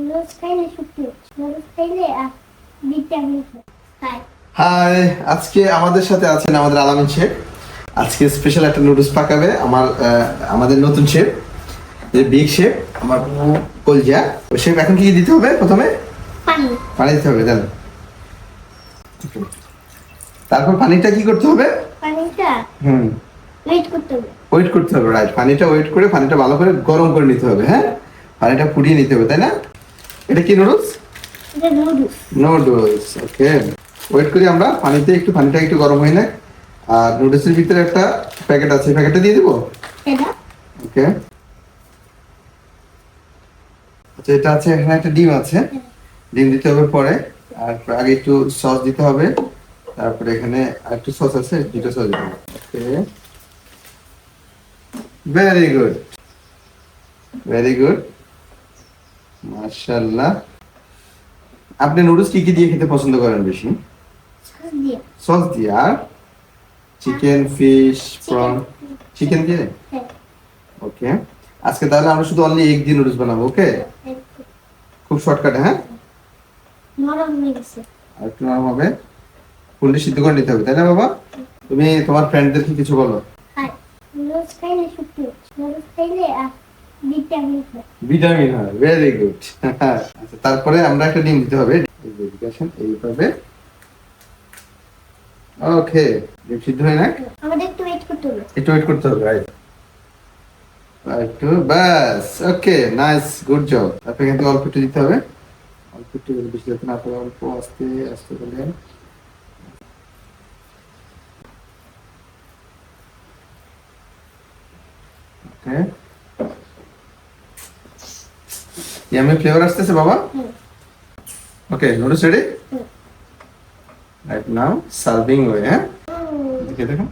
Noodles খাইলে শক্তি noodles খাইলে ভিটামিন হাই আজকে আমাদের সাথে আছেন আমাদের আলামিন শেফ আজকে স্পেশাল একটা নুডলস পাকাবে আমার আমাদের নতুন শেফ যে বিগ শেফ আমার কলজা। শেফ এখন কি কি দিতে হবে প্রথমে? পানি। পানি দিতে হবে জানো তারপর পানিটা কি করতে হবে? পানিটা হুম। ওয়েট করতে হবে। ওয়েট করতে হবে রাইট পানিটা ওয়েট করে পানিটা ভালো করে গরম করে নিতে হবে হ্যাঁ? পানিটা ফুটিয়ে নিতে হবে তাই না? এটা কি নুডলস নুডলস ওকে ওয়েট করি আমরা পানিতে একটু পানিটা একটু গরম হয়ে নেয় আর নুডলসের ভিতরে একটা প্যাকেট আছে প্যাকেটটা দিয়ে দেবো? এটা। ওকে আচ্ছা এটা আছে এখানে একটা ডিম আছে। ডিম দিতে হবে পরে। আর আগে একটু সস দিতে হবে। তারপরে এখানে আর একটু সস আছে দুটো সস দিতে হবে। Okay very good very good মাশাআল্লাহ। আপনি নুডলস কি কি দিয়ে খেতে পছন্দ করেন বেশি? সস দিয়ে। আর? চিকেন ফিশ প্রন চিকেন দিয়ে। হ্যাঁ। ওকে আজকে তাহলে আমরা শুধু অনলি এগ দিয়ে নুডলস বানাবো ওকে খুব শর্টকাট হ্যাঁ? নরম হয়ে গেছে। আর একটু নরম হবে। ফুলটি সিদ্ধ করে নিতে হবে তাই না বাবা? তুমি তোমার ফ্রেন্ডদেরকে কিছু বলো। নুডলস খাইলে শক্তি নুডলস খাইলে ভিটামিন হয়। ভেরি গুড আচ্ছা তারপরে আমরা একটা ডিম দিতে হবে। এইভাবে। ওকে ডিম সিদ্ধ হয় না? আমাদের একটু ওয়েট করতে হবে। একটু ওয়েট করতে হবে রাইট একটু ব্যাস ওকে নাইস গুড জব তারপরে কিন্তু অল্প একটু দিতে হবে। অল্প একটু বেশি যাতে না পড়ে অল্প আস্তে আস্তে করে ওকে ইয়ামি ফ্লেভার আসতেছে বাবা হুম। Okay noodles ready hmm. Right now serving way হ্যাঁ উম, দেখে দেখো